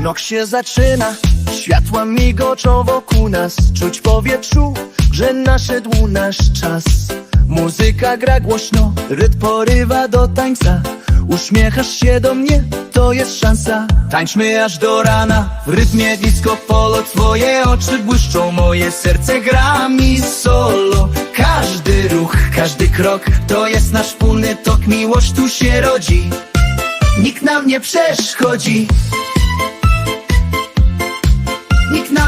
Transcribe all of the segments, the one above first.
Noc się zaczyna, światła migoczą wokół nas Czuć w powietrzu, że nadszedł nasz czas. Muzyka gra głośno, rytm porywa do tańca. Uśmiechasz się do mnie, to jest szansa. Tańczmy aż do rana, w rytmie disco polo. Twoje oczy błyszczą, moje serce gra mi solo. Każdy ruch, każdy krok, to jest nasz wspólny tok. Miłość tu się rodzi, nikt nam nie przeszkodzi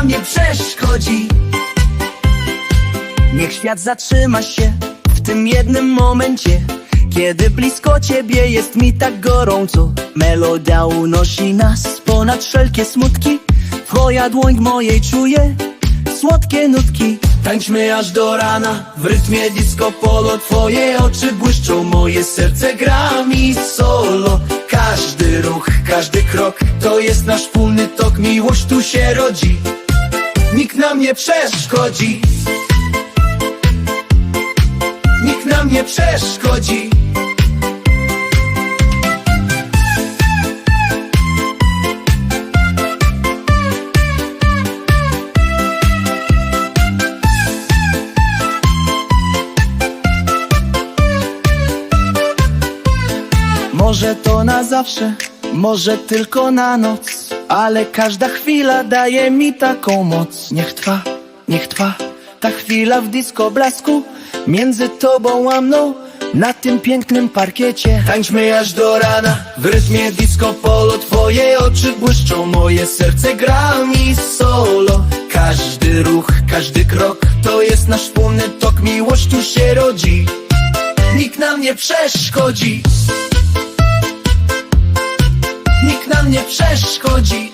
nam nie przeszkodzi. Niech świat zatrzyma się w tym jednym momencie Kiedy blisko ciebie jest mi tak gorąco. Melodia unosi nas ponad wszelkie smutki. Twoja dłoń mojej czuje słodkie nutki. Tańczmy aż do rana w rytmie disco polo. Twoje oczy błyszczą, moje serce gra mi solo. Każdy ruch, każdy krok to jest nasz wspólny tok. Miłość tu się rodzi, nikt nam nie przeszkodzi. Nikt nam nie przeszkodzi. Może to na zawsze, może tylko na noc Ale każda chwila daje mi taką moc. Niech trwa, niech trwa ta chwila w disco blasku. Między tobą a mną na tym pięknym parkiecie. Tańczmy aż do rana w rytmie disco polo. Twoje oczy błyszczą, moje serce gra mi solo. Każdy ruch, każdy krok to jest nasz wspólny tok. Miłość tu się rodzi, nikt nam nie przeszkodzi nie przeszkodzi